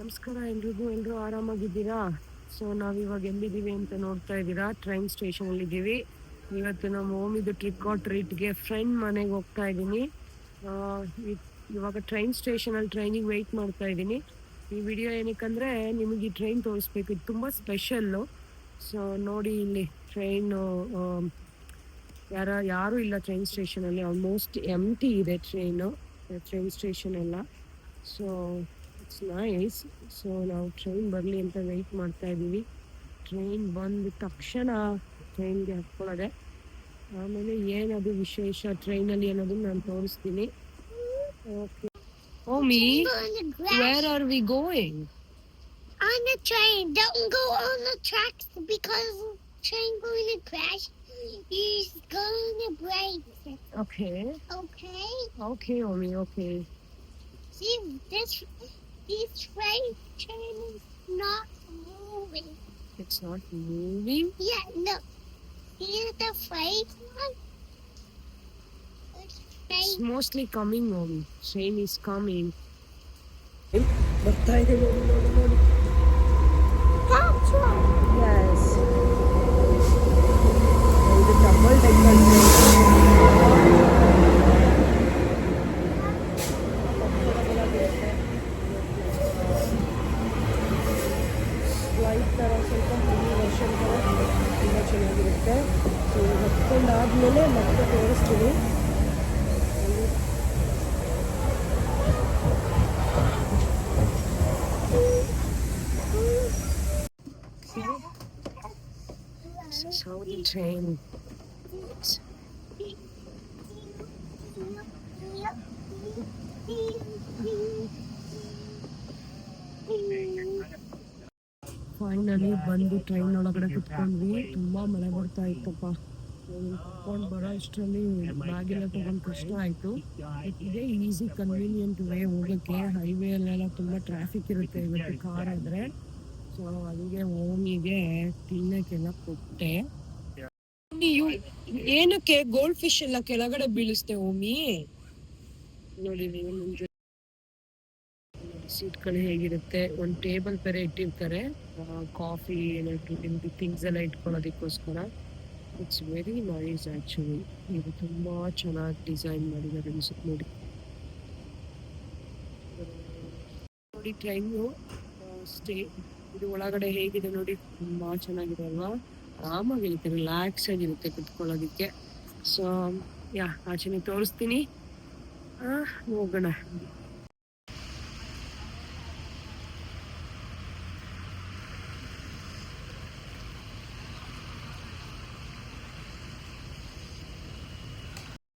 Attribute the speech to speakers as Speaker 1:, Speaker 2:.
Speaker 1: ನಮಸ್ಕಾರ, ಎಲ್ರಿಗೂ ಎಲ್ಲರೂ ಆರಾಮಾಗಿದ್ದೀರಾ? ಸೊ ನಾವಿವಾಗ ಎಲ್ಲಿದ್ದೀವಿ ಅಂತ ನೋಡ್ತಾ ಇದ್ದೀರಾ? ಟ್ರೈನ್ ಸ್ಟೇಷನ್ ಅಲ್ಲಿ ಇದ್ದೀವಿ ಇವತ್ತು ನಮ್ಮ ಓಮಿದ್ದು ಟ್ರಿಕ್ ಆರ್ ಟ್ರೀಟ್ಗೆ ಫ್ರೆಂಡ್ ಮನೆಗೆ ಹೋಗ್ತಾ ಇದ್ದೀನಿ. ಇವಾಗ ಟ್ರೈನ್ ಸ್ಟೇಷನ್ ಅಲ್ಲಿ ಟ್ರೈನಿಗೆ ವೆಯ್ಟ್ ಮಾಡ್ತಾ ಇದ್ದೀನಿ. ಈ ವಿಡಿಯೋ ಏನಕ್ಕಂದ್ರೆ ನಿಮಗೆ ಈ ಟ್ರೈನ್ ತೋರಿಸ್ಬೇಕು. ಇದು ತುಂಬ ಸ್ಪೆಷಲ್ಲು ಸೊ ನೋಡಿ ಇಲ್ಲಿ ಟ್ರೈನು ಯಾರ ಯಾರೂ ಇಲ್ಲ ಟ್ರೈನ್ ಸ್ಟೇಷನಲ್ಲಿ ಆಲ್ಮೋಸ್ಟ್ ಎಂಟಿ ಇದೆ ಟ್ರೈನು ಟ್ರೈನ್ ಸ್ಟೇಷನ್ ಎಲ್ಲ. ಸೊ ಇಟ್ಸ್ ನೈಸ್ ಸೊ ನಾವು ಟ್ರೈನ್ ಬರಲಿ ಅಂತ ವೆಯ್ಟ್ ಮಾಡ್ತಾ ಇದ್ದೀವಿ ಟ್ರೈನ್ ಬಂದ ತಕ್ಷಣ ಟ್ರೈನ್ಗೆ ಹತ್ಕೊಳ್ಳೋದೆ ಆಮೇಲೆ ಏನದು ವಿಶೇಷ ಟ್ರೈನಲ್ಲಿ ಅನ್ನೋದನ್ನ ನಾನು ತೋರಿಸ್ತೀನಿ okay Omi
Speaker 2: on the grass
Speaker 1: where are we going
Speaker 2: on the train. Don't go on the tracks because the train going to crash. He's gonna break. it,
Speaker 1: okay
Speaker 2: Okay?
Speaker 1: Okay Omi okay
Speaker 2: See this It's not moving Yeah, look. See the freight one? This
Speaker 1: it's
Speaker 2: train
Speaker 1: mostly coming Omi train is coming ಬರ್ತಾ ಇದೆ ನೋಡಿ ನೋಡಿ ನೋಡಿ ಥರ ಸ್ವಲ್ಪ mini version ಥರ ತುಂಬ ಚೆನ್ನಾಗಿರುತ್ತೆ ಸೊ ಹತ್ಕೊಂಡಾದ್ಮೇಲೆ ಮತ್ತೆ ತೋರಿಸ್ತೀನಿ This is how the train finally ಬಂದು ಟ್ರೈನ್ ಒಳಗಡೆ ಕುತ್ಕೊಂಡ್ವಿ. ತುಂಬಾ ಮಳೆ ಬರ್ತಾ ಇತ್ತಪ್ಪ. ಕುತ್ಕೊಂಡು ಬರೋ ಅಷ್ಟರಲ್ಲಿ ಬ್ಯಾಗ್ ಎಲ್ಲ ತಗೊಂಡು ಕಷ್ಟ ಆಯ್ತು. ಇದೇ ಈಸಿ ಕನ್ವೀನಿಯಂಟ್ ವೇ ಹೋಗೋಕ್ಕೆ ಅಲ್ಲೆಲ್ಲ ತುಂಬಾ ಟ್ರಾಫಿಕ್ ಇರುತ್ತೆ ಇವತ್ತು ಕಾರ್ ಆದ್ರೆ. ಸೊ ಅಲ್ಲಿಗೆ ಓಮಿಗೆ ತಿನ್ನಕ್ಕೆಲ್ಲ ಕೊಟ್ಟೆ. ನೀವು ಏನಕ್ಕೆ ಗೋಲ್ಡ್ ಫಿಶ್ ಎಲ್ಲ ಕೆಳಗಡೆ ಬೀಳಿಸ್ತೆ ಓಮಿ ನೋಡಿ ನೀವು ಸೀಟ್ಗಳು ಹೇಗಿರುತ್ತೆ? ಒಂದು ಟೇಬಲ್ ಬೇರೆ ಇಟ್ಟಿರ್ತಾರೆ. ಕಾಫಿ ಏನಾದ್ರು ಥಿಂಗ್ಸ್ ಎಲ್ಲ ಇಟ್ಕೊಳ್ಳೋದಕ್ಕೋಸ್ಕರ. ಇಟ್ಸ್ ವೆರಿ ನೈಸ್ ಆ್ಯಕ್ಚುಲಿ ಇದು ತುಂಬ ಚೆನ್ನಾಗಿ ಡಿಸೈನ್ ಮಾಡಿದ್ದಾರೆ ಅನಿಸುತ್ತೆ ನೋಡಿ. ನೋಡಿ, ಟ್ರೈನು ಸ್ಟೇ, ಇದು ಒಳಗಡೆ ಹೇಗಿದೆ ನೋಡಿ, ತುಂಬಾ ಚೆನ್ನಾಗಿದೆ ಅಲ್ವಾ? ಆರಾಮಾಗಿರುತ್ತೆ ರಿಲ್ಯಾಕ್ಸ್ ಆಗಿರುತ್ತೆ ಕುತ್ಕೊಳ್ಳೋದಕ್ಕೆ. ಸೊ ಯಾ ಆಚೆನೆ ತೋರಿಸ್ತೀನಿ. ಹೋಗೋಣ.